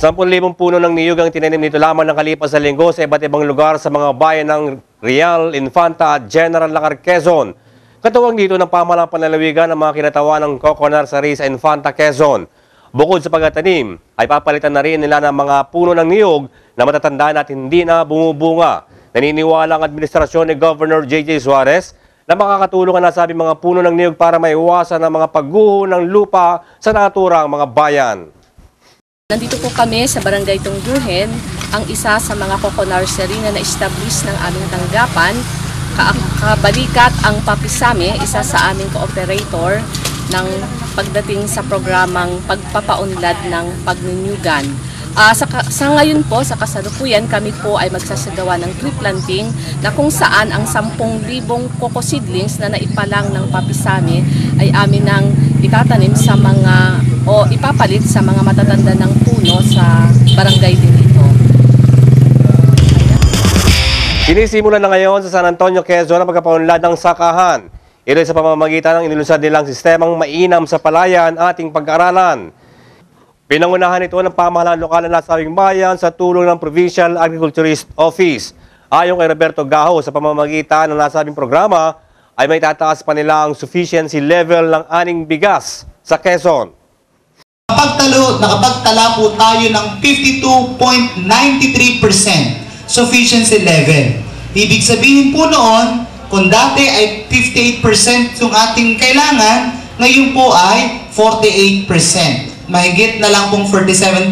10,000 puno ng niyog ang tinanim nito lamang ng kalipas sa linggo sa iba't ibang lugar sa mga bayan ng Real, Infanta at General Lacar, Quezon. Katuwang dito ng pamalang panlalawigan ng mga kinatawan ng Coconar sa Risa, Infanta, Quezon. Bukod sa pagtatanim, ay papalitan na rin nila ng mga puno ng niyog na matatanda at hindi na bumubunga. Naniniwala ang administrasyon ni Governor J.J. Suarez na makakatulong ang nasabing mga puno ng niyog para maiwasan ang mga pagguho ng lupa sa naturang mga bayan. Nandito po kami sa Barangay Tungduhen, ang isa sa mga kokonarsary na na-establish ng aming tanggapan. Ka- Kabalikat ang Papisame, isa sa aming cooperator ng pagdating sa programang pagpapaunlad ng pagninyugan. Ah, sa, sa ngayon po, sa kasalukuyan, kami po ay magsasagawa ng tree planting na kung saan ang 10,000 coco seedlings na naipalang ng Papisame ay amin nang itatanim sa mga o ipapalit sa mga matatanda ng puno sa barangay din ito. Sinisimulan na ngayon sa San Antonio, Quezon ang pagkapaunlad ng sakahan. Ito sa pamamagitan ng inilusad nilang sistemang mainam sa palayan ating pag-aralan. Pinangunahan ito ng pamahalaan lokal na nasabing bayan sa tulong ng Provincial Agriculturist Office. Ayon kay Roberto Gaho, sa pamamagitan ng nasabing programa ay may tataas pa nila ang sufficiency level ng aning bigas sa Quezon. Nakapagtalo, nakapagtala po tayo ng 52.93% sufficiency level. Ibig sabihin po noon, kung dati ay 58% yung ating kailangan, ngayon po ay 48%. Mahigit na lang pong 47%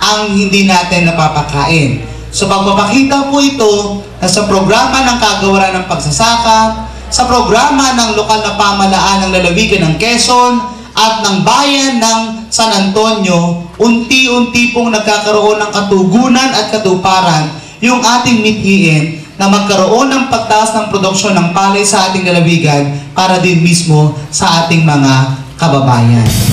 ang hindi natin napapakain. So pagpapakita po ito na sa programa ng kagawaran ng pagsasaka, sa programa ng lokal na pamalaan ng lalawigan ng Quezon, at ng bayan ng San Antonio, unti-unti pong nagkakaroon ng katugunan at katuparan yung ating mithiin na magkaroon ng pagtaas ng produksyon ng palay sa ating lalawigan para din mismo sa ating mga kababayan.